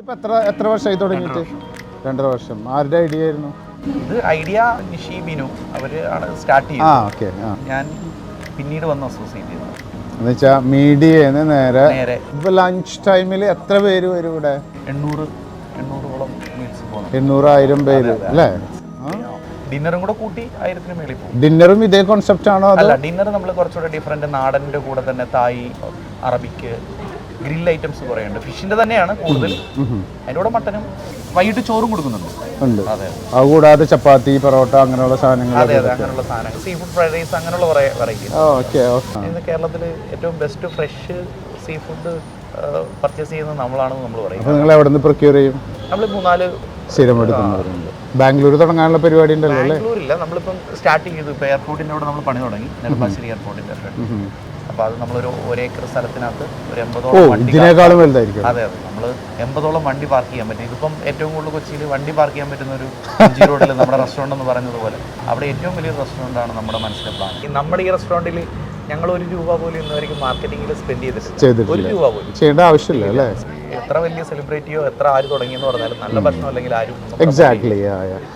ഇതിപ്പോ എത്ര എത്ര വർഷമായി തുടങ്ങിയിട്ട്? രണ്ടര വർഷം. ആരുടെ ഐഡിയ ആയിരുന്നു? ഇത് ഐഡിയ നിഷി ബിനു അവർ ആണ് സ്റ്റാർട്ട് ആ ചെയ്തത്. ഓക്കെ ആ. ഞാൻ പിന്നീട് വന്ന് അസോസിയേറ്റ് ചെയ്തത് എന്ന് വെച്ചാൽ മീഡിയന്ന് നേരെ നേരെ. ഇപ്പൊ ലഞ്ച് ടൈമിൽ എത്ര പേര് വരും ഇവിടെ? എണ്ണൂറ് എണ്ണൂറോളം മീൽസ് പോകുന്നു എണ്ണൂറായിരം പേര് അല്ലേ? ഡിന്നറും കൂടെ കൂട്ടി ആയിരത്തിന് മേളിൽ പോകും. ഡിന്നറും ഇതേ കോൺസെപ്റ്റ് ആണോ അതോ അല്ല ഡിന്നർ നമ്മൾ കുറച്ചുകൂടെ ഡിഫറെന്റ് നാടന്റെ കൂടെ തന്നെ തായ് അറബിക്ക് ഗ്രിൽ ഐറ്റംസ് കുറേ ഉണ്ട്. ഫിഷിന്റെ തന്നെയാണ് കൂടുതൽ. അതിനോട് അതിന്റെ കൂടെ മട്ടനും വൈകിട്ട് ചോറും കൊടുക്കുന്നുണ്ട്. അതെ അതുകൂടാതെ ചപ്പാത്തി പൊറോട്ട അങ്ങനെയുള്ള സാധനങ്ങൾ അതെ അതെ അങ്ങനെയുള്ള സാധനങ്ങൾ. സീ ഫുഡ് ഫ്രൈഡ് റൈസ് അങ്ങനെയുള്ള കുറേ വെറൈറ്റി ഇന്ന് കേരളത്തിൽ ഏറ്റവും best fresh sea food purchase ചെയ്യുന്നത് നമ്മളാണെന്ന് നമ്മൾ പറയും. നിങ്ങൾ എവിടെ നിന്ന് പ്രൊക്യൂർ ചെയ്യും? നമ്മൾ മൂന്നാൽ സ്ഥിരം ബാംഗ്ലൂർ തുടങ്ങാനുള്ള പരിപാടി ഉണ്ടല്ലോ അല്ലേ? ബാംഗ്ലൂരില്ല. നമ്മളിപ്പം സ്റ്റാർട്ട് ചെയ്തു. ഇപ്പോൾ എയർപോർട്ടിന്റെ അവിടെ നമ്മൾ പണി തുടങ്ങി. നെടുമ്പാശ്ശേരി എയർപോർട്ടിന്റെ ഉം. അപ്പോൾ അത് നമ്മളൊരു ഒരേക്കർ സ്ഥലത്തിനകത്ത് ഒരു എൺപതോളം വണ്ടി ഇതിനേക്കാളും വലുതായിരിക്കും. അതെ അതെ. നമ്മൾ എൺപതോളം വണ്ടി പാർക്ക് ചെയ്യാൻ പറ്റും. ഇതിപ്പം ഏറ്റവും കൂടുതൽ കൊച്ചിയിൽ വണ്ടി പാർക്ക് ചെയ്യാൻ പറ്റുന്ന ഒരു ജി റോഡിൽ നമ്മുടെ റെസ്റ്റോറന്റ് എന്ന് പറഞ്ഞതുപോലെ അവിടെ ഏറ്റവും വലിയ റെസ്റ്റോറന്റ് ആണ് നമ്മുടെ മനസ്സിലെ പ്ലാൻ. ഈ നമ്മുടെ ഈ റെസ്റ്റോറന്റിൽ ഞങ്ങൾ ഒരു രൂപ പോലും ഇന്നുവരെയും മാർക്കറ്റിംഗിൽ സ്പെൻഡ് ചെയ്തിട്ടില്ല. ഒരു രൂപ പോലും. ചെയ്യേണ്ട ആവശ്യമില്ല അല്ലേ? എത്ര വലിയ സെലിബ്രിറ്റിയോ എത്ര ആര് തുടങ്ങിയെന്ന് പറഞ്ഞാലും നല്ല ഭക്ഷണം അല്ലെങ്കിൽ ആരും എക്സാക്ട്ലി